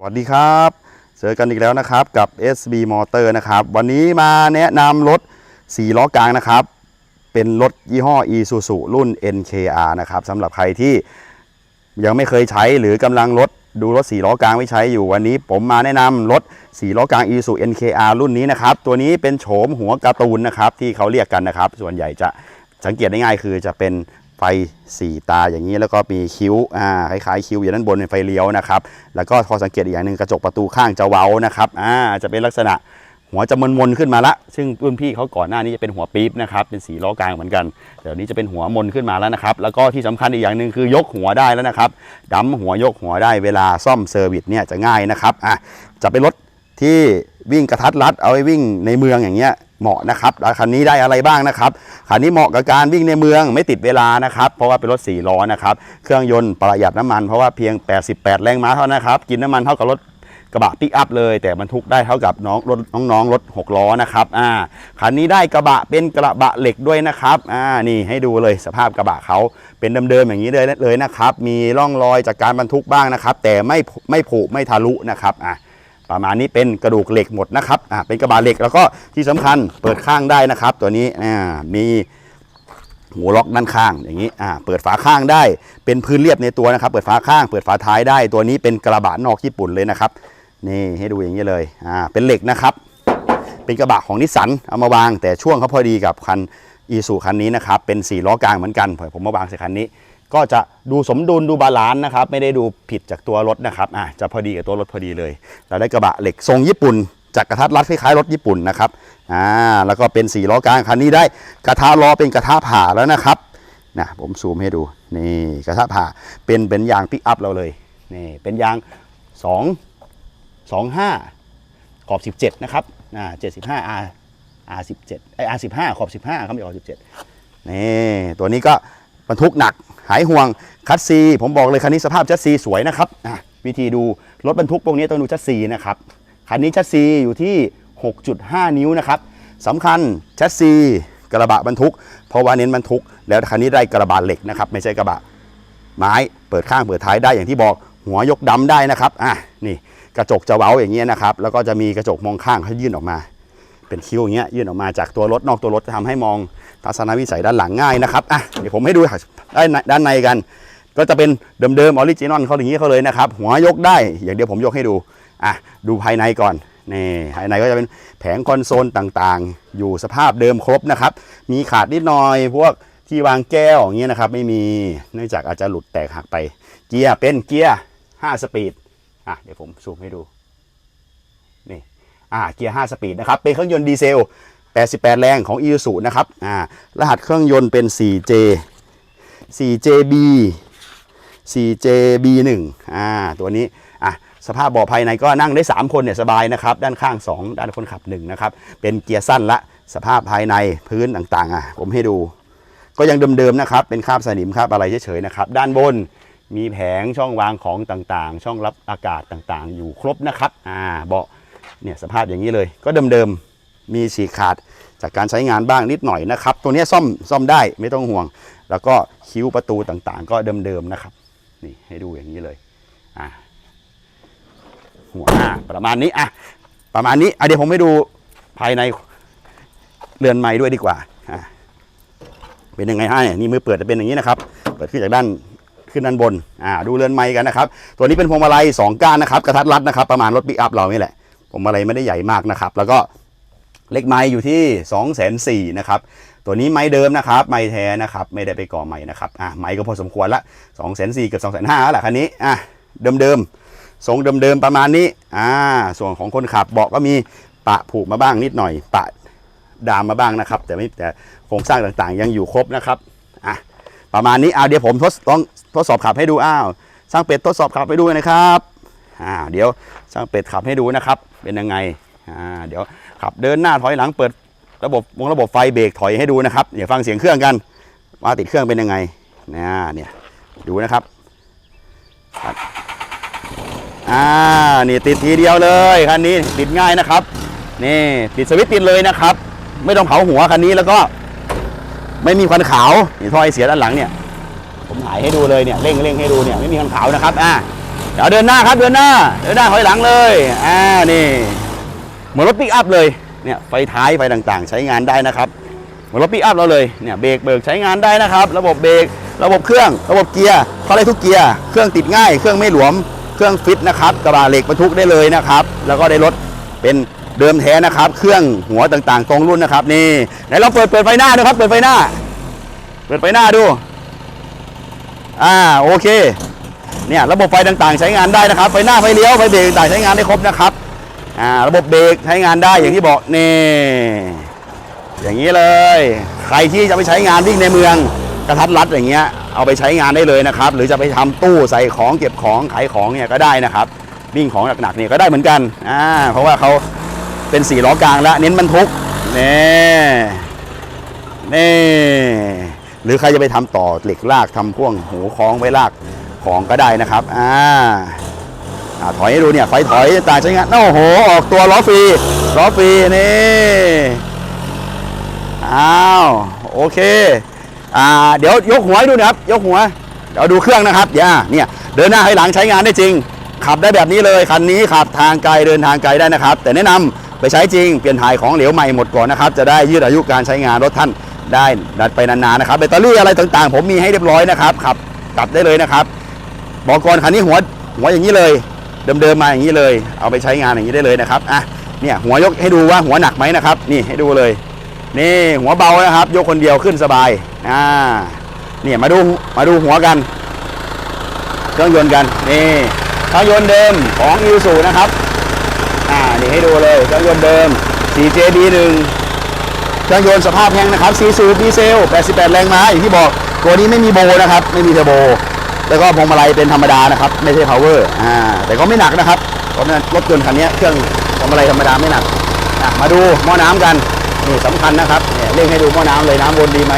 สวัสดีครับเจอกันอีกแล้วนะครับกับ SB Motor นะครับ วันนี้มาแนะนำรถ 4 ล้อกลางนะครับ เป็นรถยี่ห้อ Isuzu รุ่น NKR นะครับสำหรับใครที่ยังไม่เคยใช้หรือกำลังรถดูรถ 4 ล้อกลางไม่ใช้อยู่วันนี้ ผมมาแนะนำรถ 4 ล้อกลาง Isuzu NKR รุ่นนี้นะครับ ตัวนี้เป็นโฉมหัวการ์ตูนนะครับที่เขาเรียกกันนะครับ ส่วนใหญ่จะสังเกตได้ง่ายคือจะเป็น ไฟ4ตาอย่างนี้แล้วก็มีคิ้วอ่าคล้ายๆคิ้วอยู่ด้านบนเป็นไฟเลี้ยวนะครับ แล้วก็พอสังเกตอีกอย่างหนึ่งกระจกประตูข้างจะเว้านะครับอ่าจะเป็นลักษณะหัวจะมนๆขึ้นมาละ ซึ่งรุ่นพี่เขาก่อนหน้านี้จะเป็นหัวปี๊บนะครับ เป็นสีล้อกลางเหมือนกัน เดี๋ยวนี้จะเป็นหัวมนขึ้นมาแล้วนะครับ แล้วก็ที่สำคัญอีกอย่างหนึ่งคือยกหัวได้แล้วนะครับดั้มหัวยกหัวได้เวลาซ่อมเซอร์วิสเนี่ยจะง่ายนะครับ อะ จะเป็นรถที่วิ่งกระทัดรัด เอาไว้วิ่งในเมืองอย่างเงี้ย เหมาะนะครับแล้วคันนี้ได้อะไรบ้างนะครับคันนี้เหมาะกับการวิ่งในเมืองไม่ติดเวลานะครับเพราะว่าเป็นรถ4ล้อนะครับเครื่องยนต์ประหยัดน้ำมันเพราะว่าเพียง 88 แรงม้าเท่านั้นนะครับกินน้ำมันเท่ากับรถกระบะปิกอัพเลย แต่บรรทุกได้เท่ากับน้องรถน้องๆรถ6ล้อนะครับอ่าคันนี้ได้กระบะเป็นกระบะเหล็กด้วยนะครับอ่านี่ให้ดูเลยสภาพกระบะเขาเป็นเดิมๆอย่างนี้เลยเลยนะครับ มีร่องรอยจากการบรรทุกบ้างนะครับ แต่ไม่ไม่ผุไม่ทะลุนะครับอ่า ประมาณนี้เป็นกระดูกเหล็กหมดนะครับอ่าเป็นกระบะเหล็กแล้วก็ที่สำคัญเปิดข้างได้นะครับ ตัวนี้อ่ามีหัวล็อกด้านข้างอย่างนี้อ่าเปิดฝาข้างได้เป็นพื้นเรียบในตัวนะครับ เปิดฝาข้าง เปิดฝาท้ายได้ ตัวนี้เป็นกระบะนอกญี่ปุ่นเลยนะครับนี่ให้ดูอย่างนี้เลยอ่าเป็นเหล็กนะครับ เป็นกระบะของนิสสันเอามาวางแต่ช่วงเขาพอดีกับคันอีซูคันนี้นะครับเป็น4ล้อกลางเหมือนกันผมมาวางใส่คันนี้ ก็จะดูสมดุลดูบาลานซ์นะครับ ไม่ได้ดูผิดจากตัวรถนะครับอ่าจะพอดีกับตัวรถพอดีเลย เราได้กระบะเหล็กทรงญี่ปุ่น จากกระทัดรัดคล้ายๆรถญี่ปุ่นนะครับอ่าแล้วก็เป็น4ล้อกลางคันนี้ได้กระทะล้อเป็นกระทะผ่าแล้วนะครับนะผมซูมให้ดูนี่กระทะผ่าเป็นเป็นยางปิกอัพเราเลยนี่เป็นยาง 2 25 ขอบ 17 นะครับอ่า75 R R 17 ไอ R 15 ขอบ 15 ครับไม่ออก17นี่ตัวนี้ก็บรรทุกหนัก หายห่วงคัสซีผมบอกเลยคันนี้สภาพชัดซีสวยนะครับวิธีดูรถบรรทุกพวกนี้ต้องดูชัดซีนะครับคันนี้ชัดซีอยู่ที่ 6.5 นิ้วนะครับสำคัญชัดซีกระบะบรรทุก เพราะว่าเน้นบรรทุก แล้วคันนี้ได้กระบะเหล็กนะครับไม่ใช่กระบะไม้เปิดข้างเปิดท้ายได้อย่างที่บอกหัวยกดำได้นะครับอะนี่กระจกจะเว้าอย่างเงี้ยนะครับแล้วก็จะมีกระจกมองข้างเขายื่นออกมา เป็นคิ้วอย่างเงี้ยยื่นออกมาจากตัวรถนอกตัวรถจะทำให้มองทัศนวิสัยด้านหลังง่ายนะครับอะเดี๋ยวผมให้ดู ได้ด้านในกัน ก็จะเป็นเดิมๆออริจินอลเขาอย่างนี้เขาเลยนะครับ หัวยกได้อย่างเดียวผมยกให้ดูอะดูภายในก่อนนี่ภายในก็จะเป็นแผงคอนโซลต่างๆ อยู่สภาพเดิมครบนะครับ มีขาดนิดหน่อยพวกที่วางแก้วอย่างเงี้ยนะครับไม่มีเนื่องจากอาจจะหลุดแตกหักไป เกียร์เป็นเกียร์ 5 สปีดอะเดี๋ยวผมซูมให้ดูนี่อ่าเกียร์ 5 สปีดนะครับเป็นเครื่องยนต์ดีเซล 88 แรงของ i s u นะครับอ่ารหัสเครื่องยนต์เป็น 4J 4JB 4JB1 อ่าตัวนี้อะสภาพเบาะภายในก็นั่งได้ 3 คนเนี่ยสบายนะครับ ด้านข้าง 2 ด้านคนขับ1นะครับ เป็นเกียร์สั้นละสภาพภายในพื้นต่างๆอะผมให้ดู ก็ยังเดิมๆนะครับ เป็นคราบสนิมคราบอะไรเฉยๆนะครับ ด้านบนมีแผงช่องวางของต่างๆ ช่องรับอากาศต่างๆ อยู่ครบนะครับอ่าเบาะเนี่ยสภาพอย่างนี้เลย ก็เดิมๆมีฉีกขาดจากการใช้งานบ้างนิดหน่อยนะครับ ตัวนี้ซ่อมซ่อมได้ไม่ต้องห่วง แล้วก็คิ้วประตูต่างๆ ก็เดิมๆนะครับ นี่ให้ดูอย่างนี้เลยอ่าหัวหน้าประมาณนี้อะประมาณนี้อะเดี๋ยวผมให้ดูภายในเรือนไม้ด้วยดีกว่าอ่าเป็นยังไงฮะเนี่มือเปิดจะเป็นอย่างนี้นะครับ เปิดขึ้นจากด้านขึ้นด้านบนอ่าดูเรือนไม้กันนะครับ ตัวนี้เป็นพวงมาลัยสองก้านนะครับ กระทัดรัดนะครับ ประมาณรถปิกอัพเรานี่แหละพวงมาลัยไม่ได้ใหญ่มากนะครับ แล้วก็เล็กไม้อยู่ที่2องแสนสี่นะครับ ตัวนี้ไม้เดิมนะครับ ไม้แท้นะครับ ไม่ได้ไปก่อใหม่นะครับ อ่าไม้ก็พอสมควรละ2องแสนสี่เกือบสองแสนห้าแล้วแหละคันนี้ อะ เดิมๆทรงเดิมๆประมาณนี้ อ่า ส่วนของคนขับเบาะก็มีปะผูกมาบ้างนิดหน่อย ปะดามมาบ้างนะครับ แต่ไม่แต่โครงสร้างต่างๆ ยังอยู่ครบนะครับ อะ ประมาณนี้ เอาเดี๋ยวผมทดลองทดสอบขับให้ดู อ้าวช่างเป็ดทดสอบขับให้ดูนะครับ อ่า เดี๋ยวช่างเป็ดขับให้ดูนะครับ เป็นยังไง อ่า เดี๋ยวขับเดินหน้าถอยหลังเปิด ระบบวงระบบไฟเบรกถอยให้ดูนะครับเดี๋ยวฟังเสียงเครื่องกันว่าติดเครื่องเป็นยังไงนะเนี่ยดูนะครับอ่านี่ติดทีเดียวเลยคันนี้ติดง่ายนะครับนี่ติดสวิตติดเลยนะครับ ไม่ต้องเผาหัวคันนี้แล้วก็ไม่มีควันขาวนี่ท่อไอเสียด้านหลังเนี่ย ผมถ่ายให้ดูเลยเนี่ยเร่งเร่งให้ดูเนี่ยไม่มีควันขาวนะครับอ่าเดี๋ยวเดินหน้าครับเดินหน้าเดินหน้าถอยหลังเลยอ่านี่เหมือนรถปิกอัพเลย เนี่ยไฟท้ายไฟต่างๆ ใช้งานได้นะครับเหมือนรถปิกอัพเราเลยเนี่ยเบรกเบิกใช้งานได้นะครับ ระบบเบรกระบบเครื่อง ระบบเกียร์เขาได้ทุกเกียร์เครื่องติดง่าย เครื่องไม่หลวมเครื่องฟิตนะครับกระบะเหล็กบรรทุกได้เลยนะครับ แล้วก็ได้รถเป็นเดิมแท้นะครับ เครื่องหัวต่างๆตรงรุ่นนะครับ นี่ไหนเราเปิดเปิดไฟหน้าดูครับ เปิดไฟหน้า เปิดไฟหน้าดู อ่าโอเคเนี่ยระบบไฟต่างๆ ใช้งานได้นะครับ ไฟหน้าไฟเลี้ยวไฟเบรกต่างใช้งานได้ครบนะครับ อ่าระบบเบรกใช้งานได้อย่างที่บอกนี่อย่างนี้เลย ใครที่จะไปใช้งานวิ่งในเมืองกระทัดรัดอย่างเงี้ยเอาไปใช้งานได้เลยนะครับ หรือจะไปทำตู้ใส่ของเก็บของขายของเนี่ยก็ได้นะครับวิ่งของหนักๆเนี่ยก็ได้เหมือนกันอ่าเพราะว่าเขาเป็นสี่ล้อกลางแล้วเน้นบรรทุกนี่นี่หรือใครจะไปทำต่อเหล็กลากทำพ่วงหูคล้องไว้ลากของก็ได้นะครับอ่า ถอยให้ดูเนี่ยไฟถอยต่างใช้งานโอ้โห ออกตัวล้อฟรีล้อฟรีนี่อ้าวโอเคอ่าเดี๋ยวยกหัวให้ดูนะครับ ยกหัวเดี๋ยวดูเครื่องนะครับอย่าเนี่ยเดินหน้าให้หลังใช้งานได้จริง ขับได้แบบนี้เลยคันนี้ขับทางไกลเดินทางไกลได้นะครับ แต่แนะนำไปใช้จริงเปลี่ยนถ่ายของเหลวใหม่หมดก่อนนะครับ จะได้ยืดอายุการใช้งานรถท่านได้ดัดไปนานๆนะครับแบตเตอรี่อะไรต่างๆ ผมมีให้เรียบร้อยนะครับขับกลับได้เลยนะครับบอกก่อนคันนี้หัวหัวอย่างนี้เลย เดิมๆมาอย่างนี้เลย เอาไปใช้งานอย่างนี้ได้เลยนะครับอะเนี่ยหัวยกให้ดูว่าหัวหนักไหมนะครับ นี่ให้ดูเลย นี่หัวเบานะครับ ยกคนเดียวขึ้นสบายอ่าเนี่ยมาดูมาดูหัวกัน เครื่องยนต์กันนี่เครื่องยนต์เดิมของอิ s u นะครับอ่านี่ให้ดูเลยเครื่องยนต์เดิม 4JB1 เครื่องยนต์สภาพแห้งนะครับ4สูดีเซล 88 แรงม้าอย่างที่บอกตัวนี้ไม่มีโบนะครับ ไม่มีเทอร์โบ แล้วก็พวงมาลัยเป็นธรรมดานะครับ ไม่ใช่ power อ่าแต่ก็ไม่หนักนะครับเพราะนั้นรถยนต์คันนี้เครื่องพวงมาลัยธรรมดาไม่หนักอะมาดูหม้อน้ำกันนี่สำคัญนะครับเนี่ยเร่งให้ดูหม้อน้ำเลยน้ำวนดีไหม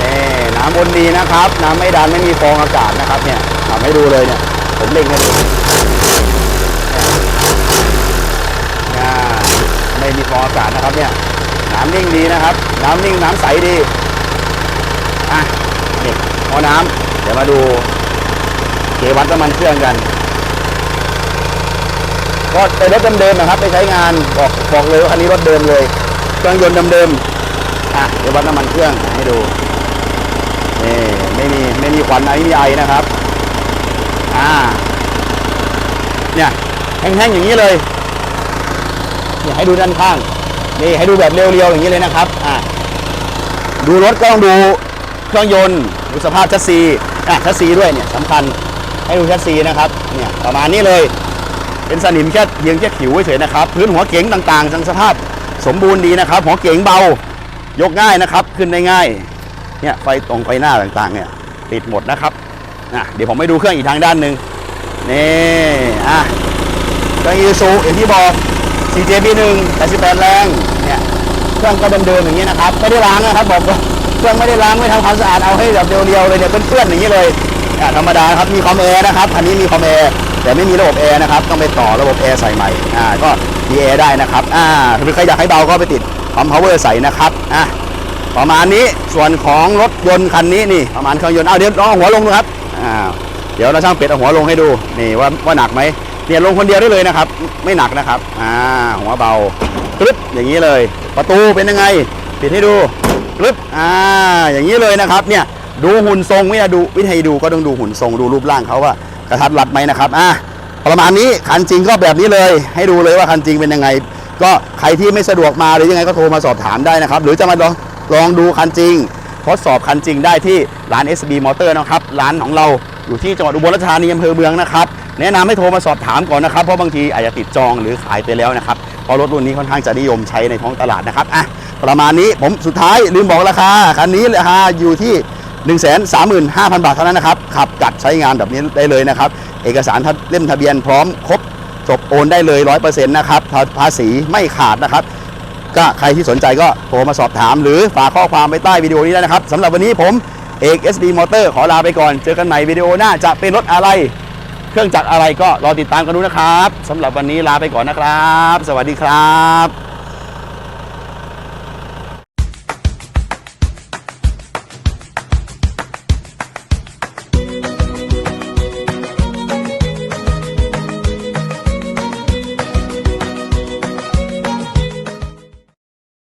นี่น้ำวนดีนะครับ น้ำไม่ดันไม่มีฟองอากาศนะครับเนี่ยทำให้ดูเลยเนี่ยผมเร่งให้ดูอ่าไม่มีฟองอากาศนะครับเนี่ยน้ำนิ่งดีนะครับ น้ำนิ่งน้ำใสดีอะนี่หม้อน้ำ เดี๋ยวมาดูเกวัดน้ำมันเครื่องกัน ก็เป็นรถเดิมๆนะครับ ไปใช้งานบอกบอกเลยว่าคันนี้รถเดิมเลย เครื่องยนต์เดิมๆอะเดี๋ยววัดน้ำมันเครื่องให้ดูนี่ไม่มีไม่มีควันไม่มีไอนะครับ อ่า เนี่ยแห้งๆอย่างนี้เลยเนี่ยให้ดูด้านข้างนี่ให้ดูแบบเรียวๆอย่างนี้เลยนะครับ อะดูรถก็ต้องดูเครื่องยนต์ดูสภาพชัสซี อะแชัสซีด้วยเนี่ยสำคัญให้ดูแชัสซีนะครับเนี่ยประมาณนี้เลยเป็นสนิมแค่เพียงแค่ผิวเฉยๆนะครับ พื้นหัวเก๋งต่างๆทังสภาพสมบูรณ์ดีนะครับ หัวเก๋งเบายกง่ายนะครับ ขึ้นได้ง่ายเนี่ยไฟตรงไฟหน้าต่างๆเนี่ยติดหมดนะครับอะเดี๋ยวผมไปดูเครื่องอีกทางด้านหนึ่งนี่อะเครื่องอีซูอย่างที่บอก CJB1 88แรงเนี่ยเครื่องก็เดิมๆอย่างนี้นะครับไม่ได้ล้างนะครับบอกว่า เครื่องไม่ได้ล้างไม่ทำความสะอาดเอาให้แบบเรียวๆเลยเนี่ยเปื้อนๆอย่างนี้เลยอะธรรมดาครับมีคอมแอร์นะครับคันนี้มีคอมแอร์แต่ไม่มีระบบแอร์นะครับต้องไปต่อระบบแอร์ใส่ใหม่อ่าก็มีแอร์ได้นะครับอ่าหรือใครอยากให้เบาก็ไปติดคอมพาวเวอร์ใส่นะครับอะประมาณนี้ส่วนของรถยนต์คันนี้นี่ประมาณเครื่องยนต์เอาเดี๋ยวลองหัวลงดูครับอ่าเดี๋ยวเราช่างเป็ดเอาหัวลงให้ดูนี่ว่าว่าหนักไหมเนี่ยลงคนเดียวได้เลยนะครับ ไม่หนักนะครับอ่าหัวเบากรึบอย่างนี้เลย ประตูเป็นยังไงปิดให้ดู กรึบอ่า อย่างนี้เลยนะครับ เนี่ย ดูหุ่นทรงวิธีดูวิธีดูก็ต้องดูหุ่นทรงดูรูปร่างเขาว่ากระทัดรัดไหมนะครับ อะประมาณนี้คันจริงก็แบบนี้เลย ให้ดูเลยว่าคันจริงเป็นยังไง ก็ใครที่ไม่สะดวกมาหรือยังไงก็โทรมาสอบถามได้นะครับ หรือจะมาลองลองดูคันจริงทดสอบคันจริงได้ที่ร้าน SB Motor นะครับ ร้านของเราอยู่ที่จังหวัดอุบลราชธานีอำเภอเมืองนะครับ แนะนำให้โทรมาสอบถามก่อนนะครับ เพราะบางทีอาจจะติดจองหรือขายไปแล้วนะครับ เพราะรถรุ่นนี้ค่อนข้างจะนิยมใช้ในท้องตลาดนะครับ อะ ประมาณนี้ผมสุดท้ายลืมบอกราคา คันนี้ราคาอยู่ที่ 1 3 5 0 0 0 บาทเท่านั้นนะครับ ขับกัดใช้งานแบบนี้ได้เลยนะครับ เอกสารเล่มทะเบียนพร้อมครบจบโอนได้เลย 100%นะครับภาษีไม่ขาดนะครับ ก็ใครที่สนใจก็โทรมาสอบถาม หรือฝากข้อความไว้ใต้วิดีโอนี้ได้นะครับสำหรับวันนี้ผมเอก SD Motor ขอลาไปก่อน เจอกันใหม่วิดีโอหน้าจะเป็นรถอะไร เครื่องจักรอะไรก็รอติดตามกันดูนะครับสำหรับวันนี้ลาไปก่อนนะครับ สวัสดีครับ